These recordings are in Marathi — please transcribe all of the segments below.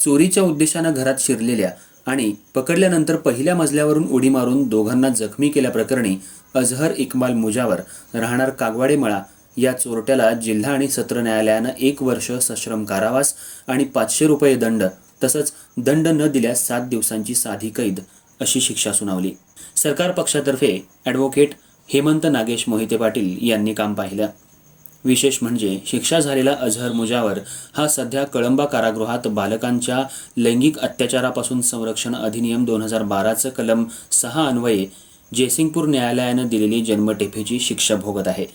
चोरीच्या उद्देशानं घरात शिरलेल्या आणि पकडल्यानंतर पहिल्या मजल्यावरून उडी मारून दोघांना जखमी केल्याप्रकरणी अझहर इक्बाल मुजावर राहणार कागवाडेमळा या चोरट्याला जिल्हा आणि सत्र न्यायालयानं एक वर्ष सश्रम कारावास आणि पाचशे रुपये दंड तसंच दंड न दिल्यास सात दिवसांची साधी कैद अशी शिक्षा सुनावली. सरकार पक्षातर्फे ॲडव्होकेट हेमंत नागेश मोहिते पाटील यांनी काम पाहिलं. विशेष म्हणजे शिक्षा झालेला अझहर मुजावर हा सध्या कळंबा कारागृहात बालकांच्या लैंगिक अत्याचारापासून संरक्षण अधिनियम दोन हजार बाराचं कलम सहा अन्वये जयसिंगपूर न्यायालयानं दिलेली जन्मठेपेची शिक्षा भोगत आहे.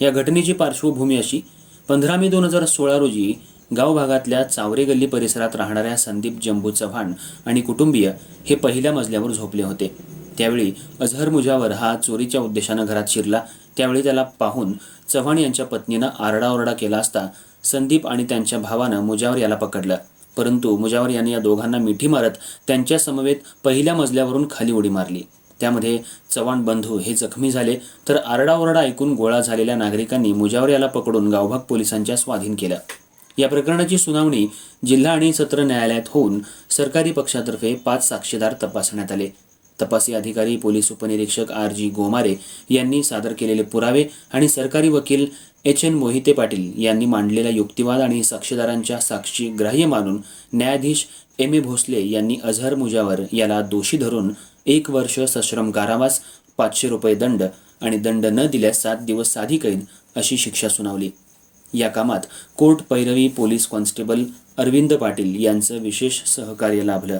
या घटनेची पार्श्वभूमी अशी पंधरा मे दोन हजार सोळा रोजी गाव भागातल्या चावरे गल्ली परिसरात राहणाऱ्या संदीप जंबू चव्हाण आणि कुटुंबीय हे पहिल्या मजल्यावर झोपले होते. त्यावेळी अझहर मुजावर हा चोरीच्या उद्देशानं घरात शिरला. त्यावेळी त्याला पाहून चव्हाण यांच्या पत्नीनं आरडाओरडा केला असता संदीप आणि त्यांच्या भावानं मुजावर याला पकडलं. परंतु मुजावर यांनी या दोघांना मिठी मारत त्यांच्या समवेत पहिल्या मजल्यावरून खाली उडी मारली. त्यामध्ये चव्हाण बंधू हे जखमी झाले तर आरडाओरडा ऐकून गोळा झालेल्या नागरिकांनी मुजावर याला पकडून गावभाग पोलिसांच्या स्वाधीन केलं. या प्रकरणाची सुनावणी जिल्हा आणि सत्र न्यायालयात होऊन सरकारी पक्षातर्फे पाच साक्षीदार तपासण्यात आले. तपासी अधिकारी पोलीस उपनिरीक्षक आर जी गोमारे यांनी सादर केलेले पुरावे आणि सरकारी वकील एच एन मोहिते पाटील यांनी मांडलेला युक्तिवाद आणि साक्षीदारांच्या साक्षी ग्राह्य मानून न्यायाधीश एम ए भोसले यांनी अझहर मुजावर याला दोषी धरून एक वर्ष सश्रम कारावास पाचशे रुपये दंड आणि दंड न दिल्यास सात दिवस साधी कैद अशी शिक्षा सुनावली. या कामात कोर्ट पैरवी पोलीस कॉन्स्टेबल अरविंद पाटील यांचं विशेष सहकार्य लाभलं.